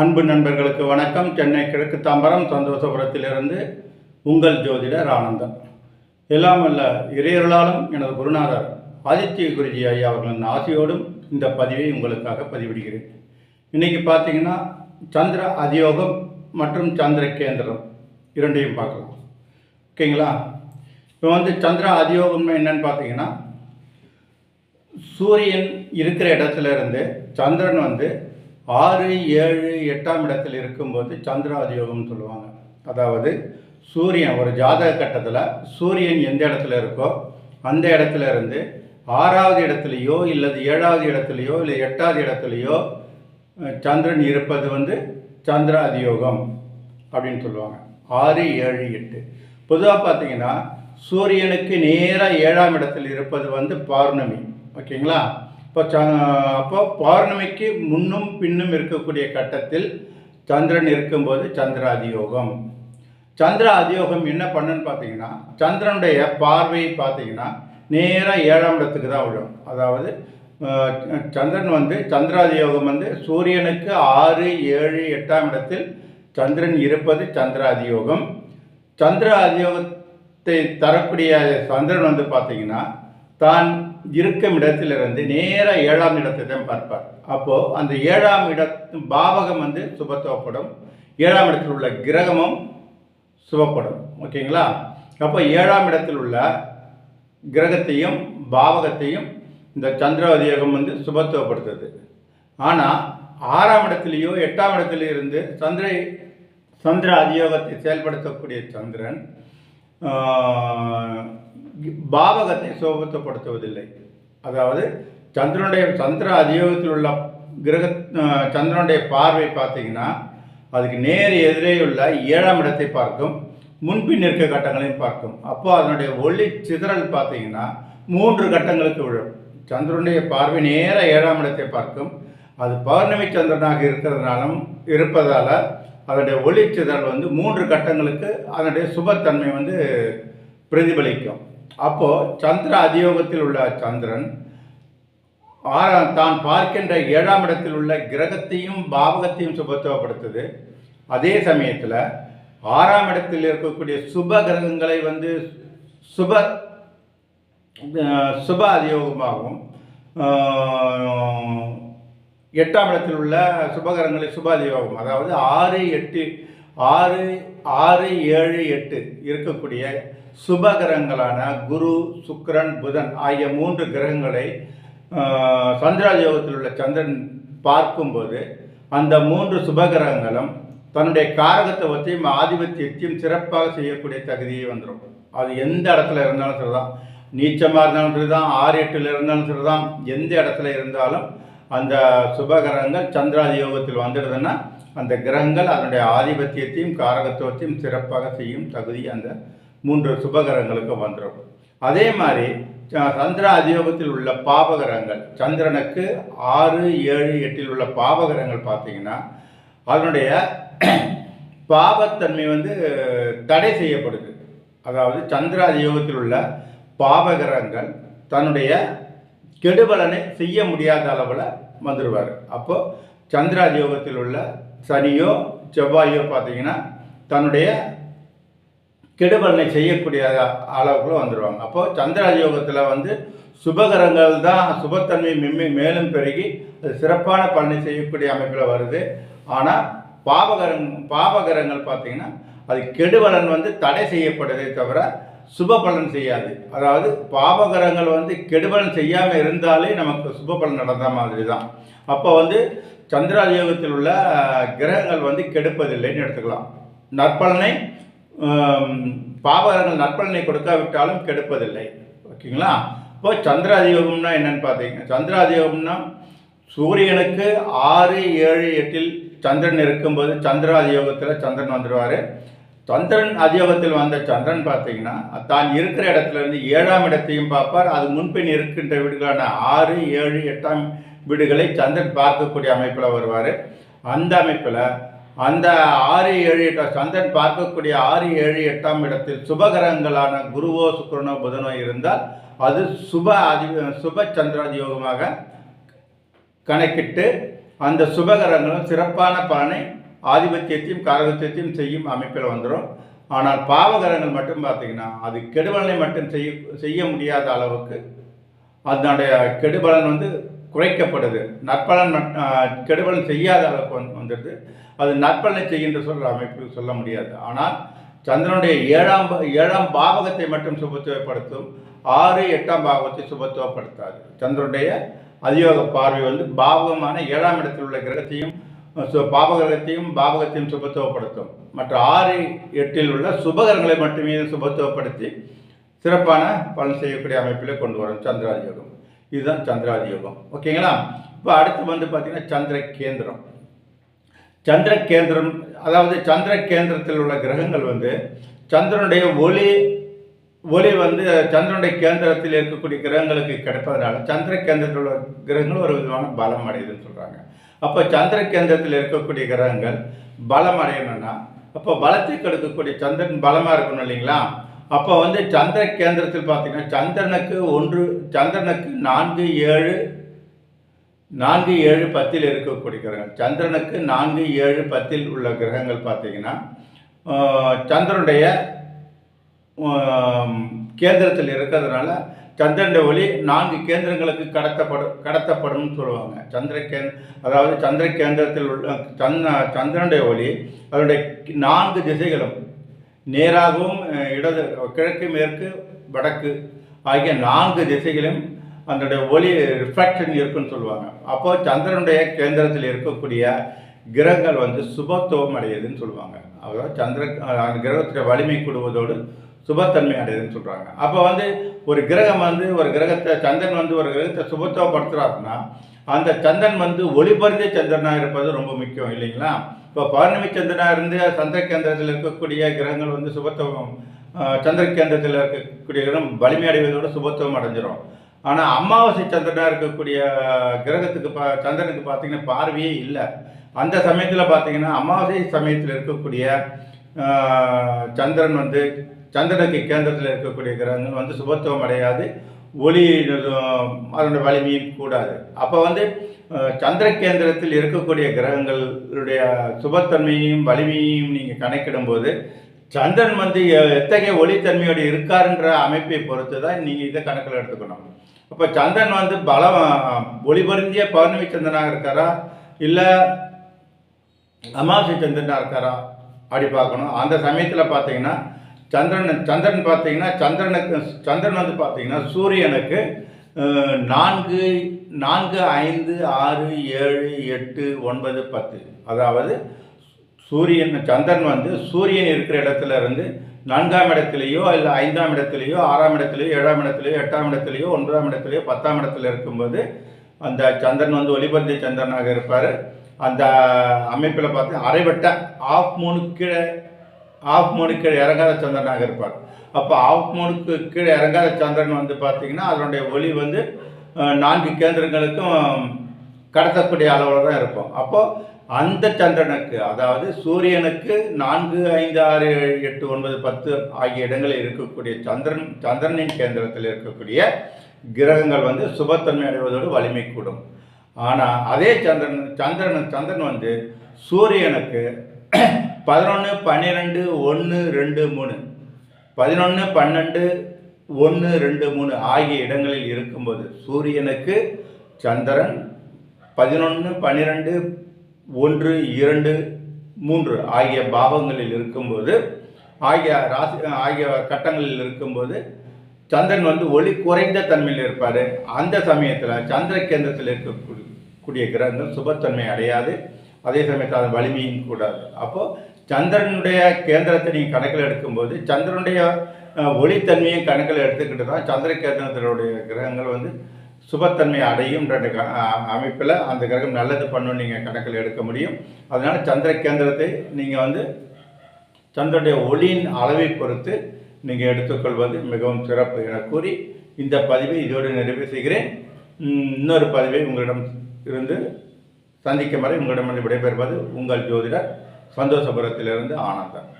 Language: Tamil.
அன்பு நண்பர்களுக்கு வணக்கம். சென்னை கிழக்கு தாம்பரம் சந்தோஷபுரத்திலிருந்து உங்கள் ஜோதிடர் ஆனந்தன். எல்லாம் அல்ல இறையர்களாலும் எனது குருநாதர் ஆதித்ய குருஜி ஐயா அவர்களின் ஆசையோடும் இந்த பதிவை உங்களுக்காக பதிவிடுகிறேன். இன்னைக்கு பார்த்தீங்கன்னா சந்திர அதியோகம் மற்றும் சந்திர கேந்திரம் இரண்டையும் பார்க்கலாம். ஓகேங்களா? இப்போ வந்து சந்திர அதியோகம் என்னன்னு பார்த்தீங்கன்னா சூரியன் இருக்கிற இடத்துல இருந்து சந்திரன் வந்து ஆறு ஏழு எட்டாம் இடத்தில் இருக்கும்போது சந்திராதியோகம்னு சொல்லுவாங்க. அதாவது சூரியன் ஒரு ஜாதக கட்டத்தில் சூரியன் எந்த இடத்துல இருக்கோ அந்த இடத்துல இருந்து ஆறாவது இடத்துலையோ இல்லது ஏழாவது இடத்துலையோ இல்லை எட்டாவது இடத்துலையோ சந்திரன் இருப்பது வந்து சந்திர அதியோகம் அப்படின்னு சொல்லுவாங்க. ஆறு ஏழு எட்டு. பொதுவாக பார்த்தீங்கன்னா சூரியனுக்கு நேராக ஏழாம் இடத்தில் இருப்பது வந்து பௌர்ணமி. ஓகேங்களா? இப்போ ச அப்போ பௌர்ணமிக்கு முன்னும் பின்னும் இருக்கக்கூடிய கட்டத்தில் சந்திரன் இருக்கும்போது சந்திர அதியோகம். சந்திர அதியோகம் என்ன பண்ணுன்னு பார்த்தீங்கன்னா சந்திரனுடைய பார்வை பார்த்தீங்கன்னா நேராக ஏழாம் இடத்துக்கு தான் விழும். அதாவது சந்திரன் வந்து சந்திராதியோகம் வந்து சூரியனுக்கு ஆறு ஏழு எட்டாம் இடத்தில் சந்திரன் இருப்பது சந்திர அதியோகம். சந்திர அதியோகத்தை தரக்கூடிய சந்திரன் வந்து பார்த்தீங்கன்னா தான் இருக்கும் இடத்திலிருந்து நேராக ஏழாம் இடத்தை தான் பார்ப்பார். அப்போது அந்த ஏழாம் இட பாவகம் வந்து சுபத்துவப்படும். ஏழாம் இடத்தில் உள்ள கிரகமும் சுபப்படும். ஓகேங்களா? அப்போ ஏழாம் இடத்தில் உள்ள கிரகத்தையும் பாவகத்தையும் இந்த சந்திர அதியோகம் வந்து சுபத்துவப்படுத்துது. ஆனால் ஆறாம் இடத்துலேயோ எட்டாம் இடத்துல இருந்து சந்திர சந்திர அதியோகத்தை செயல்படுத்தக்கூடிய சந்திரன் பாவகத்தை சுபத்துவப்படுத்துவதில்லை அதாவது சந்திரனுடைய சந்திர அதியோகத்தில் உள்ள கிரக சந்திரனுடைய பார்வை பார்த்தீங்கன்னா அதுக்கு நேர் எதிரே உள்ள ஏழாம் இடத்தை பார்க்கும் முன்பின் நிற்க கட்டங்களையும் பார்க்கும். அப்போ அதனுடைய ஒளி சிதறல் பார்த்தீங்கன்னா மூன்று கட்டங்களுக்கு விழும். சந்திரனுடைய பார்வை நேர ஏழாம் இடத்தை பார்க்கும். அது பௌர்ணமி சந்திரனாக இருக்கிறதுனாலும் இருப்பதால் அதனுடைய ஒளி சிதறல் வந்து மூன்று கட்டங்களுக்கு அதனுடைய சுபத்தன்மை வந்து பிரதிபலிக்கும். அப்போது சந்திர அதியோகத்தில் உள்ள சந்திரன் ஆறாம் தான் பார்க்கின்ற ஏழாம் இடத்தில் உள்ள கிரகத்தையும் பாவகத்தையும் சுபத்துவப்படுத்துது. அதே சமயத்தில் ஆறாம் இடத்தில் இருக்கக்கூடிய சுப கிரகங்களை வந்து சுப சுப அதியோகமாகவும் எட்டாம் இடத்தில் உள்ள சுபகரங்களை சுபாதியோகம் அதாவது ஆறு எட்டு ஆறு ஆறு ஏழு எட்டு இருக்கக்கூடிய சுப கிரகங்களான குரு சுக்கரன் புதன் ஆகிய மூன்று கிரகங்களை ஆஹ், உள்ள சந்திரன் பார்க்கும்போது அந்த மூன்று சுபகிரகங்களும் தன்னுடைய காரகத்துவத்தையும் ஆதிபத்தியத்தையும் சிறப்பாக செய்யக்கூடிய தகுதியை வந்துடும் அது எந்த இடத்துல இருந்தாலும் சரிதான். நீச்சமாக இருந்தாலும் சரிதான் ஆறு எட்டில் இருந்தாலும் சரிதான். எந்த இடத்துல இருந்தாலும் அந்த சுபகிரகங்கள் சந்திராதியோகத்தில் வந்துடுதுன்னா அந்த கிரகங்கள் அதனுடைய ஆதிபத்தியத்தையும் காரகத்துவத்தையும் சிறப்பாக செய்யும் தகுதி அந்த மூன்று சுபகரங்களுக்கு வந்துடும் அதே மாதிரி ச- சந்திர அதியோகத்தில் உள்ள பாபகரங்கள் சந்திரனுக்கு ஆறு ஏழு எட்டில் உள்ள பாபகரங்கள் பார்த்தீங்கன்னா அதனுடைய பாபத்தன்மை வந்து தடை செய்யப்படுது. அதாவது சந்திர அதியோகத்தில் உள்ள பாபகரங்கள் தன்னுடைய கெடுபலனை செய்ய முடியாத அளவில் வந்துடுவார் அப்போது சந்திராதியோகத்தில் உள்ள சனியோ செவ்வாயோ பார்த்தீங்கன்னா தன்னுடைய கெடுபலனை செய்யக்கூடிய அளவுக்குள்ள வந்துடுவாங்க அப்போது சந்திராதியோகத்தில் வந்து சுபகரங்கள் தான் சுபத்தன்மை மென்மே மேலும் பெருகி அது சிறப்பான பலனை செய்யக்கூடிய அமைப்பில் வருது. ஆனால் பாபகரங் பாபகரங்கள் பார்த்தீங்கன்னா அது கெடுபலன் வந்து தடை செய்யப்படுதே தவிர சுப பலன் செய்யாது. அதாவது பாபகரங்கள் வந்து கெடுபலன் செய்யாமல் இருந்தாலே நமக்கு சுப பலன் நடந்த மாதிரி தான் அப்போ வந்து சந்திராயோகத்தில் உள்ள கிரகங்கள் வந்து கெடுப்பதில்லைன்னு எடுத்துக்கலாம். நற்பலனை பாபகர்கள் நற்பலனை கொடுக்காவிட்டாலும் கெடுப்பதில்லை. ஓகேங்களா? இப்போ சந்திராதியோகம்னா என்னன்னு பார்த்தீங்க. சந்திராதியோகம்னா சூரியனுக்கு ஆறு ஏழு எட்டில் சந்திரன் இருக்கும்போது சந்திராதியோகத்தில் சந்திரன் வந்துடுவார் சந்திரன் அதியோகத்தில் வந்த சந்திரன் பார்த்தீங்கன்னா தான் இருக்கிற இடத்துல இருந்து ஏழாம் இடத்தையும் பார்ப்பார். அது முன்பின் இருக்கின்ற வீடுகளான ஆறு ஏழு எட்டாம் வீடுகளை சந்திரன் பார்க்கக்கூடிய அமைப்பில் வருவார். அந்த அமைப்பில் அந்த ஆறு ஏழு எட்டு சந்திரன் பார்க்கக்கூடிய ஆறு ஏழு எட்டாம் இடத்தில் சுபகரங்களான குருவோ சுக்கரனோ புதனோ இருந்தால் அது சுப அதி சுப சந்திராதியோகமாக கணக்கிட்டு அந்த சுபகரங்களும் சிறப்பான பலனை ஆதிபத்தியத்தையும் காரகத்தியத்தையும் செய்யும் அமைப்பில் வந்துடும் ஆனால் பாவகரங்கள் மட்டும் பார்த்தீங்கன்னா அது கெடுபலனை மட்டும் செய்ய செய்ய முடியாத அளவுக்கு அதனுடைய கெடுபலன் வந்து குறைக்கப்படுது நற்பலன் கெடுபலன் செய்யாத அளவுக்கு வந்து வந்துடுது அது நற்பலனை செய்கின்ற சொல்கிற அமைப்பு சொல்ல முடியாது. ஆனால் சந்திரனுடைய ஏழாம் ஏழாம் பாவகத்தை மட்டும் சுபத்துவப்படுத்தும் ஆறு எட்டாம் பாவகத்தை சுபத்துவப்படுத்தாது. சந்திரனுடைய அதியோக பார்வை வந்து பாவகமான ஏழாம் இடத்தில் உள்ள கிரகத்தையும் சு- பாவகிரகத்தையும் பாவகத்தையும் சுபத்துவப்படுத்தும். மற்ற ஆறு எட்டில் உள்ள சுபகரங்களை மட்டுமே சுபத்துவப்படுத்தி சிறப்பான பலன் செய்யக்கூடிய அமைப்பில் கொண்டு வரும் சந்திராதி இதுதான் சந்திராதி யோகம் ஓகேங்களா? இப்போ அடுத்து வந்து பார்த்தீங்கன்னா சந்திர கேந்திரம். சந்திர கேந்திரம் அதாவது சந்திர கேந்திரத்தில் உள்ள கிரகங்கள் வந்து சந்திரனுடைய ஒளி ஒளி வந்து சந்திரனுடைய கேந்திரத்தில் இருக்கக்கூடிய கிரகங்களுக்கு கிடைப்பதனால சந்திர கேந்திரத்தில் உள்ள கிரகங்கள் ஒரு விதமான பலம் அடையுதுன்னு சொல்கிறாங்க அப்போ சந்திர கேந்திரத்தில் இருக்கக்கூடிய கிரகங்கள் பலம் அடையணும்னா அப்போ பலத்தை கெடுக்கக்கூடிய சந்திரன் பலமாக இருக்கணும் இல்லைங்களா? அப்போ வந்து சந்திர கேந்திரத்தில் பார்த்தீங்கன்னா சந்திரனுக்கு ஒன்று சந்திரனுக்கு நான்கு ஏழு நான்கு ஏழு பத்தில் இருக்கக்கூடிய கிரகங்கள். சந்திரனுக்கு நான்கு ஏழு பத்தில் உள்ள கிரகங்கள் பார்த்தீங்கன்னா சந்திரனுடைய கேந்திரத்தில் இருக்கிறதுனால சந்திரனுடைய ஒளி நான்கு கேந்திரங்களுக்கு கடத்தப்படும் கடத்தப்படும்னு சொல்லுவாங்க. சந்திர கே அதாவது சந்திர கேந்திரத்தில் உள்ள சந்திர சந்திரனுடைய ஒளி அதனுடைய நான்கு திசைகளும் நேராகவும் இடது கிழக்கு மேற்கு வடக்கு ஆகிய நான்கு திசைகளும் அதனுடைய ஒளி ரிஃப்ராக்ஷன் இருக்குன்னு சொல்லுவாங்க. அப்போது சந்திரனுடைய கேந்திரத்தில் இருக்கக்கூடிய கிரகங்கள் வந்து சுபத்துவம் அடையுதுன்னு சொல்லுவாங்க. அதாவது சந்திர அந்த கிரகத்துடைய வலிமை கூடுவதோடு சுபத்தன்மை அடையுதுன்னு சொல்கிறாங்க அப்போ வந்து ஒரு கிரகம் வந்து ஒரு கிரகத்தை சந்திரன் வந்து ஒரு கிரகத்தை சுபத்துவப்படுத்துகிறாருன்னா அந்த சந்திரன் வந்து ஒளிபறிந்த சந்திரனாக இருப்பது ரொம்ப முக்கியம் இல்லைங்களா? இப்போ பௌர்ணமி சந்திரனாக இருந்து சந்திர கேந்திரத்தில் இருக்கக்கூடிய கிரகங்கள் வந்து சுபத்துவம் சந்திர கேந்திரத்தில் இருக்கக்கூடிய கிரகம் வலிமை அடைவதோடு சுபத்துவம் அடைஞ்சிரும். ஆனால் அமாவாசை சந்திரனாக இருக்கக்கூடிய கிரகத்துக்கு பா சந்திரனுக்கு பார்த்தீங்கன்னா பார்வையே இல்லை. அந்த சமயத்தில் பார்த்தீங்கன்னா அமாவாசை சமயத்தில் இருக்கக்கூடிய சந்திரன் வந்து சந்திரனுக்கு கேந்திரத்தில் இருக்கக்கூடிய கிரகங்கள் வந்து சுபத்துவம் அடையாது. ஒளி அதனுடைய வலிமையும் கூடாது. அப்போ வந்து சந்திர கேந்திரத்தில் இருக்கக்கூடிய கிரகங்களுடைய சுபத்தன்மையும் வலிமையும் நீங்கள் கணக்கிடும்போது சந்திரன் வந்து எத்தகைய ஒளித்தன்மையோடு இருக்காருன்ற அமைப்பை பொறுத்து தான் நீங்கள் இதை கணக்கில் எடுத்துக்கணும். அப்போ சந்திரன் வந்து பலம் ஒளிபருந்திய பௌர்ணமி சந்திரனாக இருக்காரா? இல்லை அமாவாசை சந்திரனாக இருக்காரா? அப்படி பார்க்கணும். அந்த சமயத்தில் பார்த்தீங்கன்னா சந்திரன் சந்திரன் பார்த்தீங்கன்னா சந்திரனுக்கு சந்திரன் வந்து பார்த்தீங்கன்னா சூரியனுக்கு நான்கு நான்கு ஐந்து ஆறு ஏழு எட்டு ஒன்பது பத்து. அதாவது சூரியன் சந்திரன் வந்து சூரியன் இருக்கிற இடத்துல இருந்து நான்காம் இடத்துலையோ இல்லை ஐந்தாம் இடத்துலையோ ஆறாம் இடத்துலையோ ஏழாம் இடத்துலையோ எட்டாம் இடத்துலையோ ஒன்பதாம் இடத்துலையோ பத்தாம் இடத்துல இருக்கும்போது அந்த சந்திரன் வந்து ஒளிபந்த சந்திரனாக இருப்பார். அந்த அமைப்பில் பார்த்து அரைவட்ட ஆஃப் மூணு கீழே ஆஃப் மூணுக்கு கீழே இறங்காத சந்திரனாக இருப்பார். அப்போ ஆஃப் மூணுக்கு கீழே இறங்காத சந்திரன் வந்து பார்த்தீங்கன்னா அதனுடைய ஒளி வந்து நான்கு கேந்திரங்களுக்கும் கடத்தக்கூடிய அளவில் தான் இருக்கும். அப்போது அந்த சந்திரனுக்கு அதாவது சூரியனுக்கு நான்கு ஐந்து ஆறு ஏழு எட்டு ஒன்பது பத்து ஆகிய இடங்களில் இருக்கக்கூடிய சந்திரன் சந்திரனின் கேந்திரத்தில் இருக்கக்கூடிய கிரகங்கள் வந்து சுபத்தன்மை அடைவதோடு வலிமை கூடும். ஆனால் அதே சந்திரன் சந்திரன் சந்திரன் வந்து சூரியனுக்கு பதினொன்று பன்னிரெண்டு ஒன்று ரெண்டு மூணு. பதினொன்று பன்னெண்டு ஒன்று ரெண்டு மூணு ஆகிய இடங்களில் இருக்கும்போது சூரியனுக்கு சந்திரன் பதினொன்று பன்னிரெண்டு ஒன்று இரண்டு மூன்று ஆகிய பாவங்களில் இருக்கும்போது ஆகிய ராசி ஆகிய கட்டங்களில் இருக்கும்போது சந்திரன் வந்து ஒளி குறைந்த தன்மையில் இருப்பார். அந்த சமயத்தில் சந்திர கேந்திரத்தில் இருக்கக்கூடிய கூடிய கிரகங்கள் சுபத்தன்மை அடையாது. அதே சமயத்தில் அதன் வலிமையும் கூடாது. அப்போது சந்திரனுடைய கேந்திரத்தை நீங்கள் கணக்கில் எடுக்கும்போது சந்திரனுடைய ஒளித்தன்மையும் கணக்கில் எடுத்துக்கிட்டு தான் சந்திர கேந்திரத்தினுடைய கிரகங்கள் வந்து சுபத்தன்மை அடையும் அமைப்பில். அந்த கிரகம் நல்லது பண்ணும் நீங்கள் கணக்கில் எடுக்க முடியும். அதனால் சந்திர கேந்திரத்தை நீங்கள் வந்து சந்திரனுடைய ஒளியின் அளவை பொறுத்து நீங்கள் எடுத்துக்கொள்வது மிகவும் சிறப்பு என கூறி இந்த பதிவை இதோடு நிறைவு செய்கிறேன். இன்னொரு பதிவை உங்களிடம் இருந்து சந்திக்கும் வரை உங்களிடம் விடைபெறுவது உங்கள் ஜோதிடர் சந்தோஷபுரத்திலிருந்து ஆனந்தன்.